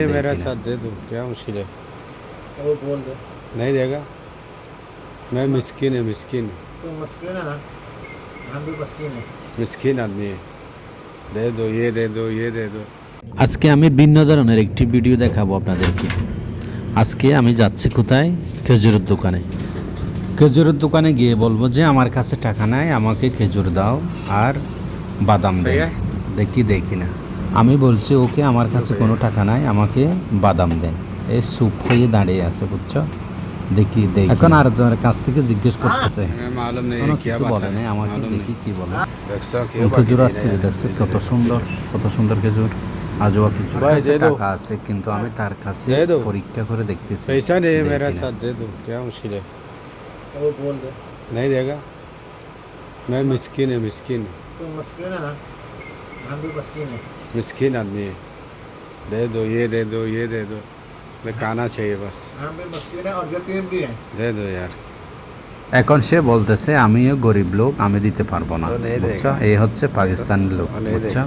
ये मेरा साथ दे दो क्या मुश्किल है वो बोल दो नहीं देगा मैं मिस्किन है मिस्किन तो मस्किन है ना हम भी मस्किन है मिस्किन आदमी है दे दो ये दे दो ये दे दो আজকে আমি ভিন্ন ধরনের একটি ভিডিও দেখাবো আপনাদেরকে আজকে আমি যাচ্ছি কোথায় খেজুরের দোকানে খেজুরের দোকানে গিয়ে বলবো যে আমার কাছে টাকা নাই আমাকে খেজুর দাও আর বাদাম সহি দেন দেখি দেখি না আমি বলছি ওকে আমার কাছে কোনো টাকা নাই আমাকে বাদাম দেন এই সুপ হয়ে দাঁড়িয়ে আছে বুঝছো দেখি দেখি এখন আরেকজনের কাছ থেকে জিজ্ঞেস করতেছে मैं मालूम नहीं কোনো है क्या কিছু बात বলে है নাই আমাকে मालूम দেখি কি বলে नहीं देखसा ওই क्यों খেজুর बाकी আসছে नहीं रहे? দেখছে কত সুন্দর কত সুন্দর খেজুর আজোয়া খেজুর ভাই, কাছে দে দাও। টাকা আছে কিন্তু আমি তার কাছে দে দাও। পরীক্ষা করে দেখতেছি पैसा नहीं है দেখি मेरा না। साथ दे दो क्या मुश्किल है वो बोल दो नहीं देगा मैं मिस्किन है मिस्किन तो मस्किन है ना हम भी मस्किन है मिस्किन आदमी है दे दो ये दे दो ये दे दो मैं खाना चाहिए बस हम भी मस्किन है और यतीम भी है दे दो यार এখন সে বলতেছে আমিও গরিব লোক আমি দিতে পারবো না ও নেই বুঝছো এই হচ্ছে পাকিস্তানের লোক ও নেই বুঝছো